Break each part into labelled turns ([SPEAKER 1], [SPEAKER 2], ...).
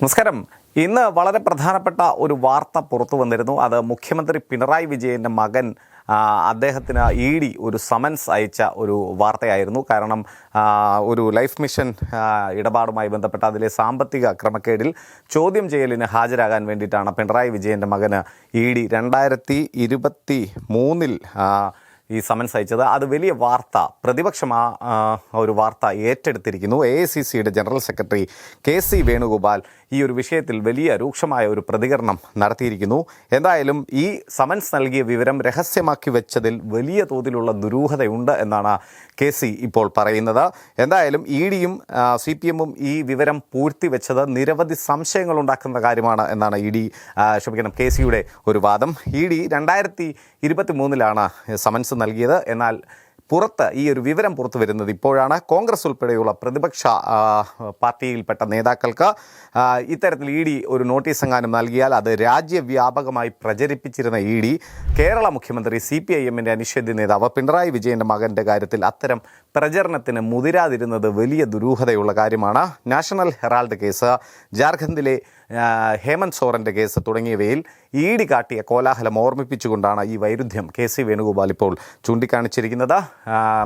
[SPEAKER 1] നമസ്കാരം. ഇന്ന് വളരെ പ്രധാനപ്പെട്ട ഒരു വാർത്ത പുറത്തു വന്നിരുന്നു. അത് മുഖ്യമന്ത്രി പിണറായി വിജയന്റെ മകൻ അദ്ദേഹത്തിന് ഇ ഡി ഒരു സമൻസ് അയച്ച ഒരു വാർത്തയായിരുന്നു. കാരണം ഒരു ലൈഫ് മിഷൻ ഇടപാടുമായി ബന്ധപ്പെട്ട അതിലെ സാമ്പത്തിക ക്രമക്കേടിൽ ചോദ്യം ചെയ്യലിന് ഹാജരാകാൻ വേണ്ടിയിട്ടാണ് പിണറായി വിജയന്റെ മകന് ഇ ഡി രണ്ടായിരത്തി ഇരുപത്തി മൂന്നിൽ ഈ സമൻസ് അയച്ചത്. അത് വലിയ വാർത്ത പ്രതിപക്ഷം ആ ഒരു വാർത്ത ഏറ്റെടുത്തിരിക്കുന്നു. എ ഐ സി സിയുടെ general secretary K C Venugopal ഈ ഒരു വിഷയത്തിൽ വലിയ രൂക്ഷമായ ഒരു പ്രതികരണം നടത്തിയിരിക്കുന്നു. എന്തായാലും ഈ സമൻസ് നൽകിയ വിവരം രഹസ്യമാക്കി വെച്ചതിൽ വലിയ തോതിലുള്ള ദുരൂഹതയുണ്ട് എന്നാണ് കെ സി ഇപ്പോൾ പറയുന്നത്. എന്തായാലും ഇ ഡിയും സി പി എമ്മും ഈ വിവരം പൂഴ്ത്തിവെച്ചത് നിരവധി സംശയങ്ങൾ ഉണ്ടാക്കുന്ന കാര്യമാണ് എന്നാണ് ഇ ഡി ക്ഷമിക്കണം കെ സിയുടെ ഒരു വാദം. ഇ ഡി രണ്ടായിരത്തി ഇരുപത്തി മൂന്നിലാണ് സമൻസ് നൽകിയത്. എന്നാൽ പുറത്ത് ഈ ഒരു വിവരം പുറത്തു വരുന്നത് ഇപ്പോഴാണ്. കോൺഗ്രസ് ഉൾപ്പെടെയുള്ള പ്രതിപക്ഷ പാർട്ടിയിൽപ്പെട്ട നേതാക്കൾക്ക് ഇത്തരത്തിൽ ഇ ഡി ഒരു നോട്ടീസ് എങ്ങാനും നൽകിയാൽ അത് രാജ്യവ്യാപകമായി പ്രചരിപ്പിച്ചിരുന്ന ഇ ഡി കേരള മുഖ്യമന്ത്രി സി പി ഐ എമ്മിന്റെ അനിഷേധ്യ നേതാവ് പിണറായി വിജയന്റെ മകന്റെ കാര്യത്തിൽ അത്തരം പ്രചരണത്തിന് മുതിരാതിരുന്നത് വലിയ ദുരൂഹതയുള്ള കാര്യമാണ്. നാഷണൽ ഹെറാൾഡ് കേസ് ജാർഖണ്ഡിലെ ഹേമന്ത് സോറന്റെ കേസ് തുടങ്ങിയവയിൽ ഈടി കാട്ടിയ കോലാഹലം ഓർമ്മിപ്പിച്ചുകൊണ്ടാണ് ഈ വൈരുദ്ധ്യം കെ സി വേണുഗോപാൽ ഇപ്പോൾ ചൂണ്ടിക്കാണിച്ചിരിക്കുന്നത്.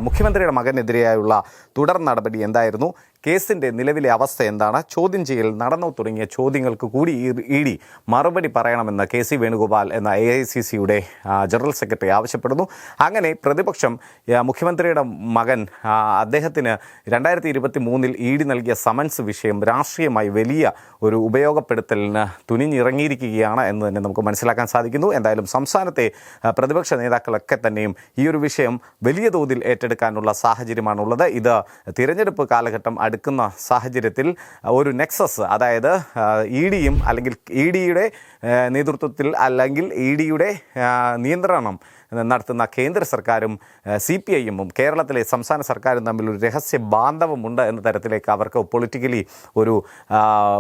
[SPEAKER 1] മുഖ്യമന്ത്രിയുടെ മകനെതിരെയായുള്ള തുടർ നടപടി എന്തായിരുന്നു? കേസിന്റെ നിലവിലെ അവസ്ഥ എന്താണ്? ചോദ്യം ചെയ്യൽ നടന്നു തുടങ്ങിയ ചോദ്യങ്ങൾക്ക് കൂടി ഇ ഡി മറുപടി പറയണമെന്ന് കെ സി വേണുഗോപാൽ എന്ന എ ഐ സി സിയുടെ ജനറൽ സെക്രട്ടറി ആവശ്യപ്പെടുന്നു. അങ്ങനെ പ്രതിപക്ഷം മുഖ്യമന്ത്രിയുടെ മകൻ അദ്ദേഹത്തിന് രണ്ടായിരത്തി ഇരുപത്തി മൂന്നിൽ ഇ ഡി നൽകിയ സമൻസ് വിഷയം രാഷ്ട്രീയമായി വലിയ ഒരു ഉപയോഗപ്പെടുത്തലിന് തുനിഞ്ഞിറങ്ങിയിരിക്കുകയാണ് എന്ന് തന്നെ നമുക്ക് മനസ്സിലാക്കാൻ സാധിക്കുന്നു. എന്തായാലും സംസ്ഥാനത്തെ പ്രതിപക്ഷ നേതാക്കളൊക്കെ തന്നെയും ഈ ഒരു വിഷയം വലിയ തോതിൽ ഏറ്റെടുക്കാനുള്ള സാഹചര്യമാണുള്ളത്. ഇത് തിരഞ്ഞെടുപ്പ് കാലഘട്ടം അടുക്കുന്ന സാഹചര്യത്തിൽ ഒരു നെക്സസ് അതായത് ഇ ഡിയും അല്ലെങ്കിൽ ഇ ഡിയുടെ നേതൃത്വത്തിൽ അല്ലെങ്കിൽ ഇ ഡിയുടെ നിയന്ത്രണം നടത്തുന്ന കേന്ദ്ര സർക്കാരും സി പി ഐ എമ്മും കേരളത്തിലെ സംസ്ഥാന സർക്കാരും തമ്മിൽ ഒരു രഹസ്യ ബാന്ധവമുണ്ട് എന്ന തരത്തിലേക്ക് അവർക്ക് പൊളിറ്റിക്കലി ഒരു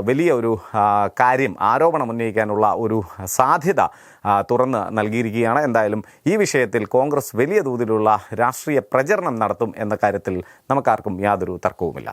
[SPEAKER 1] വലിയ ഒരു കാര്യം ആരോപണം ഉന്നയിക്കാനുള്ള ഒരു സാധ്യത തുറന്ന് നൽകിയിരിക്കുകയാണ്. എന്തായാലും ഈ വിഷയത്തിൽ കോൺഗ്രസ് വലിയ തോതിലുള്ള രാഷ്ട്രീയ പ്രചരണം നടത്തും എന്ന കാര്യത്തിൽ നമുക്കാർക്കും യാതൊരു തർക്കവുമില്ല.